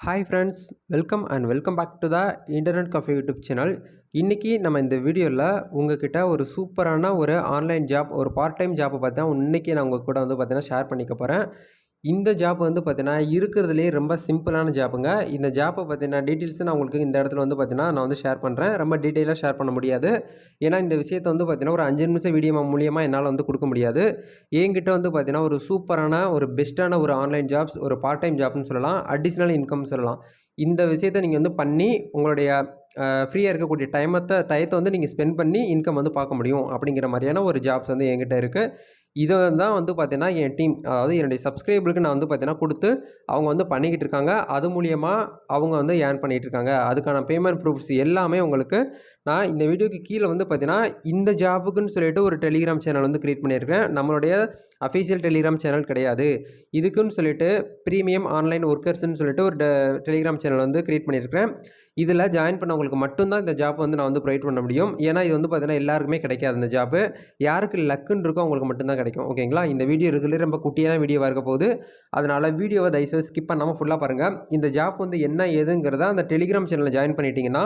Hi friends welcome and welcome back to the internet cafe YouTube channel இன்றைக்கி நம்ம இந்த வீடியோவில் உங்ககிட்ட ஒரு சூப்பரான ஒரு ஆன்லைன் ஜாப் ஒரு பார்ட் டைம் ஜாப்பை பார்த்தா இன்றைக்கி நான் உங்கள் கூட வந்து பார்த்தீங்கன்னா ஷேர் பண்ணிக்க போகிறேன் இந்த ஜாப் வந்து பார்த்தீங்கன்னா இருக்கிறதுலே ரொம்ப சிம்பிளான ஜாப்புங்க இந்த ஜாப்பை பார்த்தீங்கன்னா டீட்டெயில்ஸ் நான் உங்களுக்கு இந்த இடத்துல வந்து பார்த்தீங்கன்னா நான் வந்து ஷேர் பண்ணுறேன் ரொம்ப டீட்டெயிலாக ஷேர் பண்ண முடியாது. ஏன்னா இந்த விஷயத்தை வந்து பார்த்தீங்கன்னா ஒரு அஞ்சு நிமிஷம் வீடியோ மூலியமாக என்னால் வந்து கொடுக்க முடியாது. என்கிட்ட வந்து பார்த்தீங்கன்னா ஒரு சூப்பரான ஒரு பெஸ்ட்டான ஒரு ஆன்லைன் ஜாப்ஸ் ஒரு பார்ட் டைம் ஜாப்னு சொல்லலாம். அடிஷ்னல் இன்கம் சொல்லலாம். இந்த விஷயத்தை நீங்கள் வந்து பண்ணி உங்களுடைய ஃப்ரீயாக இருக்கக்கூடிய டைமத்தை டயத்தை வந்து நீங்கள் ஸ்பெண்ட் பண்ணி இன்கம் வந்து பார்க்க முடியும். அப்படிங்கிற மாதிரியான ஒரு ஜாப்ஸ் வந்து என்கிட்ட இருக்குது இதை தான் வந்து பார்த்தீங்கன்னா என் டீம் அதாவது என்னுடைய சப்ஸ்கிரைபருக்கு நான் வந்து பார்த்தீங்கன்னா கொடுத்து அவங்க வந்து பண்ணிக்கிட்டு இருக்காங்க. அது மூலியமாக அவங்க வந்து ஏர்ன் பண்ணிகிட்டு இருக்காங்க. அதுக்கான பேமெண்ட் ப்ரூஃப்ஸ் எல்லாமே உங்களுக்கு நான் இந்த வீடியோக்கு கீழே வந்து பார்த்தீங்கன்னா இந்த ஜாபுக்குன்னு சொல்லிட்டு ஒரு டெலிகிராம் சேனல் வந்து க்ரியேட் பண்ணியிருக்கேன். நம்மளுடைய அஃபீஷியல் டெலிகிராம் சேனல் கிடையாது. இதுக்குன்னு சொல்லிட்டு ப்ரீமியம் ஆன்லைன் ஒர்க்கர்ஸ்ன்னு சொல்லிட்டு ஒரு டெலிகிராம் சேனல் வந்து க்ரியேட் பண்ணியிருக்கிறேன் இதில் ஜாயின் பண்ணவங்களுக்கு மட்டும்தான் இந்த ஜாப் வந்து நான் வந்து ப்ரொவைட் பண்ண முடியும். ஏன்னா இது வந்து பார்த்தீங்கன்னா எல்லாருக்குமே கிடைக்காது இந்த ஜாப்பு யாருக்கு லக்குன்னு இருக்கோ அவங்களுக்கு மட்டும்தான் கிடைக்கும் ஓகேங்களா? இந்த வீடியோ இருக்கிறதுலே ரொம்ப குட்டியான வீடியோவாக இருக்க போகுது. அதனால் வீடியோவை தயவுசெய்து ஸ்கிப் பண்ணாமல் ஃபுல்லாக பாருங்கள் இந்த ஜாப் வந்து என்ன ஏதுங்கிறத அந்த டெலிகிராம் சேனலில் ஜாயின் பண்ணிட்டீங்கன்னா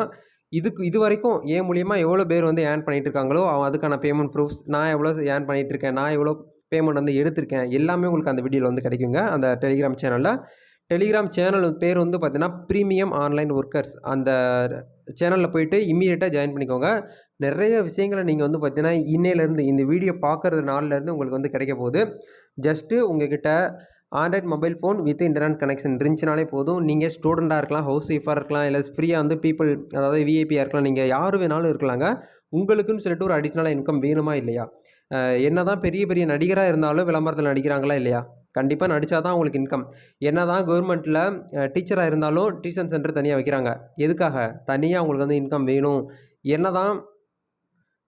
இதுக்கு இது வரைக்கும் ஏன் மூலியமாக எவ்வளோ பேர் வந்து ஏர்ன் பண்ணிகிட்டு இருக்காங்களோ அதுக்கான பேமெண்ட் ப்ரூஃப்ஸ் நான் எவ்வளோ ஏர்ன் பண்ணிகிட்டு இருக்கேன் நான் எவ்வளோ பேமெண்ட் வந்து எடுத்திருக்கேன் எல்லாமே உங்களுக்கு அந்த வீடியோவில் வந்து கிடைக்குங்க அந்த டெலிகிராம் சேனலில் டெலிகிராம் சேனல் பேர் வந்து பார்த்தீங்கன்னா ப்ரீமியம் ஆன்லைன் ஒர்க்கர்ஸ் அந்த சேனலில் போயிட்டு இம்மீடியட்டாக ஜாயின் பண்ணிக்கோங்க. நிறைய விஷயங்களை நீங்கள் வந்து பார்த்தீங்கன்னா இன்னையிலேருந்து இந்த வீடியோ பார்க்குறது நாள்லேருந்து உங்களுக்கு வந்து கிடைக்க போகுது. ஜஸ்ட்டு உங்ககிட்ட Android mobile phone with internet connection இருந்துச்சுனாலே போதும். நீங்கள் ஸ்டூடெண்ட்டாக இருக்கலாம் ஹவுஸ் ஒய்ஃபாக இருக்கலாம் இல்லை ஃப்ரீயாக வந்து பீப்புள் அதாவது விஐபியாக இருக்கலாம் நீங்கள் யார் வேணாலும் இருக்கலாங்க. உங்களுக்குன்னு சொல்லிட்டு ஒரு அடிஷ்னலாக இன்கம் வேணுமா இல்லையா? என்ன தான் பெரிய பெரிய நடிகராக இருந்தாலும் விளம்பரத்தில் நடிக்கிறாங்களா இல்லையா? கண்டிப்பாக நடித்தா தான் அவங்களுக்கு இன்கம் என்ன தான் கவர்மெண்ட்டில் டீச்சராக இருந்தாலும் டியூஷன் சென்டர் தனியாக வைக்கிறாங்க. எதுக்காக? தனியாக அவங்களுக்கு வந்து இன்கம் வேணும். என்ன தான்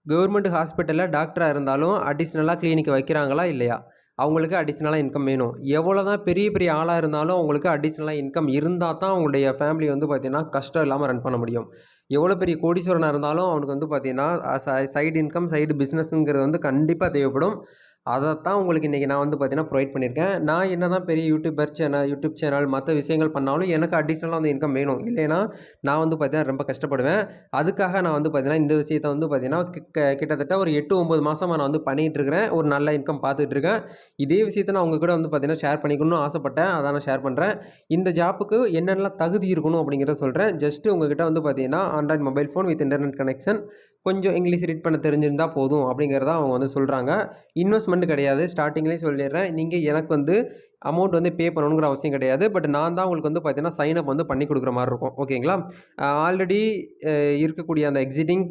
கவர்மெண்ட் ஹாஸ்பிட்டலில் டாக்டராக இருந்தாலும் அடிஷ்னலாக கிளினிக் வைக்கிறாங்களா இல்லையா? அவங்களுக்கு அடிஷ்னலாக இன்கம் வேணும். எவ்வளோ தான் பெரிய பெரிய ஆளாக இருந்தாலும் அவங்களுக்கு அடிஷ்னலாக இன்கம் இருந்தால் தான் அவங்களுடைய ஃபேமிலி வந்து பார்த்திங்கன்னா கஷ்டம் இல்லாமல் ரன் பண்ண முடியும். எவ்வளோ பெரிய கோடீஸ்வரனாக இருந்தாலும் அவனுக்கு வந்து பார்த்திங்கன்னா சைடு இன்கம் சைடு பிஸ்னஸ்ங்கிறது வந்து கண்டிப்பாக தேவைப்படும். அதைத்தான் உங்களுக்கு இன்றைக்கி நான் வந்து பார்த்தீங்கன்னா ப்ரொவைட் பண்ணியிருக்கேன். நான் என்ன தான் பெரிய யூடியூபர் சேனல் யூடியூப் சேனல் மற்ற விஷயங்கள் பண்ணாலும் எனக்கு அடிஷ்னலாக வந்து இன்கம் வேணும். இல்லைன்னா நான் வந்து பார்த்தீங்கன்னா ரொம்ப கஷ்டப்படுவேன். அதுக்காக நான் வந்து பார்த்தீங்கன்னா இந்த விஷயத்தை வந்து பார்த்தீங்கன்னா கிட்டத்தட்ட ஒரு எட்டு ஒம்பது மாதமாக நான் வந்து பண்ணிகிட்டு இருக்கிறேன். ஒரு நல்ல இன்கம் பார்த்துட்டு இருக்கேன். இதே விஷயத்தை நான் உங்கள் கூட வந்து பார்த்தீங்கன்னா ஷேர் பண்ணிக்கணும்னு ஆசைப்பட்டேன். அதான் நான் ஷேர் பண்ணுறேன் இந்த ஜாப்புக்கு என்னென்னலாம் தகுதி இருக்கணும் அப்படிங்கிறத சொல்கிறேன் ஜஸ்ட்டு உங்ககிட்ட வந்து பார்த்தீங்கன்னா Android mobile phone with internet connection கொஞ்சம் இங்கிலீஷ் ரீட் பண்ண தெரிஞ்சிருந்தால் போதும் அப்படிங்கிறத அவங்க வந்து சொல்கிறாங்க இன்வெஸ்ட்மெண்ட் கிடையாது. ஸ்டார்டிங்லேயே சொல்லிடுறேன். நீங்கள் எனக்கு வந்து அமௌண்ட் வந்து பே பண்ணணுங்கிற அவசியம் கிடையாது. பட் நான் தான் உங்களுக்கு வந்து பார்த்தீங்கன்னா சைன் அப் வந்து பண்ணி கொடுக்குற மாதிரி இருக்கும். ஓகேங்களா ஆல்ரெடி இருக்கக்கூடிய அந்த எக்ஸிட்டிங்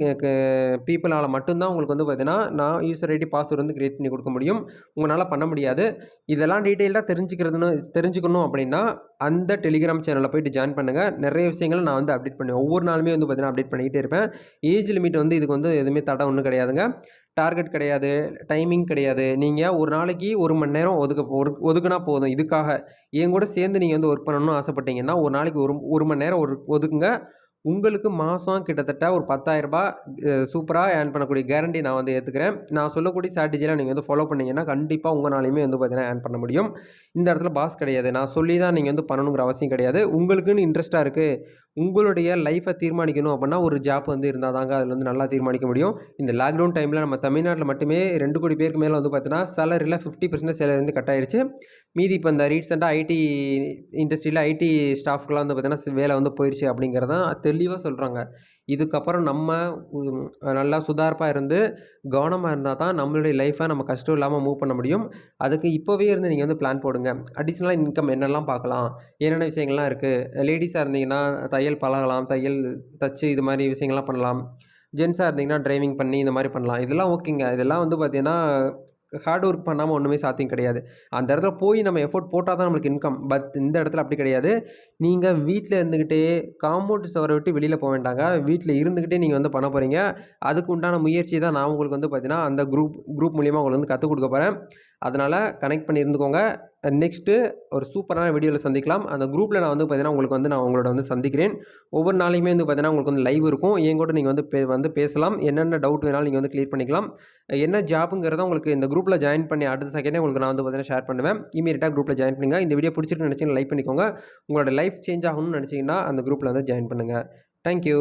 பீப்புளால் மட்டும்தான் உங்களுக்கு வந்து பார்த்தீங்கன்னா நான் யூசர் ஐடி பாஸ்வேர்டு வந்து க்ரியேட் பண்ணி கொடுக்க முடியும். உங்களால் பண்ண முடியாது. இதெல்லாம் டீட்டெயிலாக தெரிஞ்சுக்கிறதுன்னு தெரிஞ்சுக்கணும் அப்படின்னா அந்த டெலிகிராம் சேனலில் போயிட்டு ஜாயின் பண்ணுங்கள் நிறைய விஷயங்களை நான் வந்து அப்டேட் பண்ணுவேன். ஒவ்வொரு நாளுமே வந்து பார்த்தீங்கன்னா அப்டேட் பண்ணிக்கிட்டே இருப்பேன். ஏஜ் லிமிட் வந்து இதுக்கு வந்து எதுவுமே தடை ஒன்றும் கிடையாதுங்க. டார்கெட் கிடையாது டைமிங் கிடையாது. நீங்கள் ஒரு நாளைக்கு ஒரு மணி நேரம் ஒதுக்க ஒரு ஒதுக்குனா போதும். இதுக்காக என் கூட சேர்ந்து நீங்கள் வந்து ஒர்க் பண்ணணும்னு ஆசைப்பட்டீங்கன்னா ஒரு நாளைக்கு ஒரு ஒரு மணி நேரம் ஒரு ஒதுக்குங்க. உங்களுக்கு மாதம் கிட்டத்தட்ட ஒரு பத்தாயிரரூபா சூப்பராக ஏர்ன் பண்ணக்கூடிய கேரண்டி நான் வந்து ஏற்றுக்கிறேன் நான் சொல்லக்கூடிய ஸ்ட்ராட்டஜிலாம் நீங்கள் வந்து ஃபாலோ பண்ணிங்கன்னா கண்டிப்பாக உங்களாலையுமே வந்து பார்த்தீங்கன்னா ஏர்ன் பண்ண முடியும். இந்த இடத்துல பாஸ் கிடையாது. நான் சொல்லி தான் நீங்கள் வந்து பண்ணணுங்கிற அவசியம் கிடையாது. உங்களுக்குன்னு இன்ட்ரெஸ்ட்டாக இருக்குது உங்களுடைய லைஃப்பை தீர்மானிக்கணும் அப்படின்னா ஒரு ஜாப் வந்து இருந்தால் தாங்க அதில் வந்து நல்லா தீர்மானிக்க முடியும். இந்த லாக்டவுன் டைமில் நம்ம தமிழ்நாட்டில் மட்டுமே ரெண்டு கோடி பேருக்கு மேலே வந்து பார்த்தீங்கன்னா சேலரியில் ஃபிஃப்டி பர்சன்ட் சேலரி வந்து கட் ஆயிடுச்சு மீதி இப்போ இந்த ரீசெண்டாக ஐடி இண்டஸ்ட்ரியில் ஐடி ஸ்டாஃப்க்கெலாம் வந்து பார்த்திங்கன்னா வேலை வந்து போயிடுச்சு அப்படிங்கிறதான் தெளிவாக சொல்கிறாங்க இதுக்கப்புறம் நம்ம நல்லா சுதார்ப்பாக இருந்து கவனமாக இருந்தால் தான் நம்மளுடைய லைஃப்பை நம்ம கஷ்டம் இல்லாமல் மூவ் பண்ண முடியும். அதுக்கு இப்போவே இருந்து நீங்கள் வந்து பிளான் போடுங்க. அடிஷ்னலாக இன்கம் என்னெல்லாம் பார்க்கலாம்? என்னென்ன விஷயங்கள்லாம் இருக்குது லேடிஸாக இருந்தீங்கன்னா தையல் பழகலாம் தையல் தச்சு இது மாதிரி விஷயங்கள்லாம் பண்ணலாம். ஜென்ஸாக இருந்தீங்கன்னா டிரைவிங் பண்ணி இந்த மாதிரி பண்ணலாம். இதெல்லாம் ஓகேங்க இதெல்லாம் வந்து பார்த்திங்கன்னா ஹார்ட் ஒர்க் பண்ணாமல் ஒன்றுமே சாத்தியம் கிடையாது. அந்த இடத்துல போய் நம்ம எஃபோர்ட் போட்டால் தான் நம்மளுக்கு இன்கம் பட் இந்த இடத்துல அப்படி கிடையாது. நீங்கள் வீட்டில் இருந்துக்கிட்டே காம்பவுண்ட் சவரை விட்டு வெளியில் போக வேண்டாங்க. வீட்டில் இருந்துக்கிட்டே நீங்கள் வந்து பண்ண போகிறீங்க அதுக்கு உண்டான முயற்சி தான் நான் உங்களுக்கு வந்து பார்த்தீங்கன்னா அந்த குரூப் குரூப் மூலியமாக உங்களுக்கு வந்து கற்றுக் கொடுக்க போகிறேன் அதனால் கனெக்ட் பண்ணி இருந்துக்கோங்க நெக்ஸ்ட்டு ஒரு சூப்பரான வீடியோவில் சந்திக்கலாம். அந்த குரூப்பில் நான் வந்து பார்த்தீங்கன்னா உங்களுக்கு வந்து நான் உங்களோட வந்து சந்திக்கிறேன். ஒவ்வொரு நாளையுமே வந்து பார்த்தீங்கன்னா உங்களுக்கு வந்து லைவ் இருக்கும். என் கூட நீங்கள் வந்து பே வந்து பேசலாம். என்னென்ன டவுட் வேணாலும் நீங்கள் வந்து க்ளியர் பண்ணிக்கலாம். என்ன ஜாப்புங்கிறத உங்களுக்கு இந்த குரூப்பில் ஜாயின் பண்ணி அடுத்த செகண்டே உங்களுக்கு நான் வந்து பார்த்தீங்கன்னா ஷேர் பண்ணுவேன். இமீடியட்டாக குரூப்பில் ஜாயின் பண்ணுங்கள் இந்த வீடியோ பிடிச்சிட்டு நினச்சிங்கன்னா லைக் பண்ணிக்கோங்க. உங்களோட லைஃப் சேஞ்ச் ஆகணும்னு நினச்சிங்கன்னா அந்த குரூப்பில் வந்து ஜாயின் பண்ணுங்கள் தேங்க்யூ